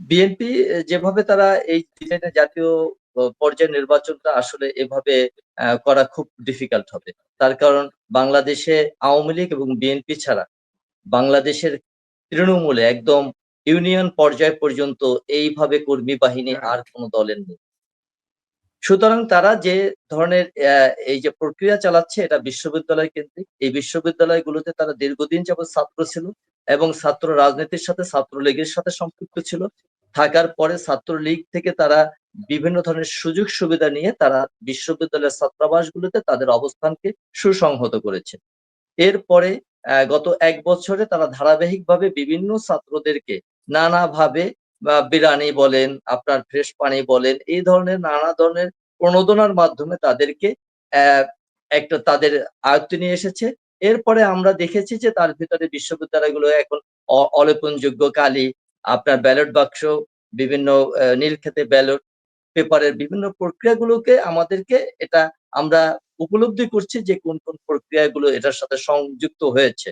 BNP যেভাবে তারা এই জাতীয় প পর্যায়ের নির্বাচনটা আসলে এভাবে করা খুব ডিফিকাল্ট হবে। তার কারণ বাংলাদেশে আওয়ামী লীগ এবং বিএনপি ছাড়া বাংলাদেশের তৃণমূলে একদম ইউনিয়ন পর্যায় পর্যন্ত এইভাবে কর্মী বাহিনী আর কোন দলের নেই। সুতরাং তারা যে ধরনের এই যে প্রক্রিয়া চালাচ্ছে এটা বিশ্ববিদ্যালয় কেন্দ্রিক। এই বিশ্ববিদ্যালয়গুলোতে তারা দীর্ঘদিন যাবৎ ছাত্র ছিল এবং ছাত্র রাজনীতির সাথে ছাত্রলীগের সাথে সম্পৃক্ত ছিল। থাকার পরে ছাত্রলীগ থেকে তারা বিভিন্ন ধরনের সুযোগ সুবিধা নিয়ে তারা বিশ্ববিদ্যালয়ের ছাত্রাবাসগুলোতে তাদের অবস্থানকে সুসংহত করেছে। এরপরে গত এক বছরে তারা ধারাবাহিকভাবে বিভিন্ন ছাত্রদেরকে নানাভাবে বিরানি বলেন, আপনার ফ্রেশ পানি বলেন, এই ধরনের নানা ধরনের প্রণোদনার মাধ্যমে তাদেরকে একটা তাদের আয়ত্তে নিয়ে এসেছে। এরপরে আমরা দেখেছি যে তার ভিতরে বিশ্ববিদ্যালয়গুলো এখন অলেপনযোগ্য কালি, আপনার ব্যালট বাক্স, বিভিন্ন নীল নীলক্ষেতে ব্যালট পেপারের বিভিন্ন প্রক্রিয়াগুলোকে আমাদেরকে এটা আমরা উপলব্ধি করছি যে কোন, কোন প্রক্রিয়াগুলো এটার সাথে সংযুক্ত হয়েছে।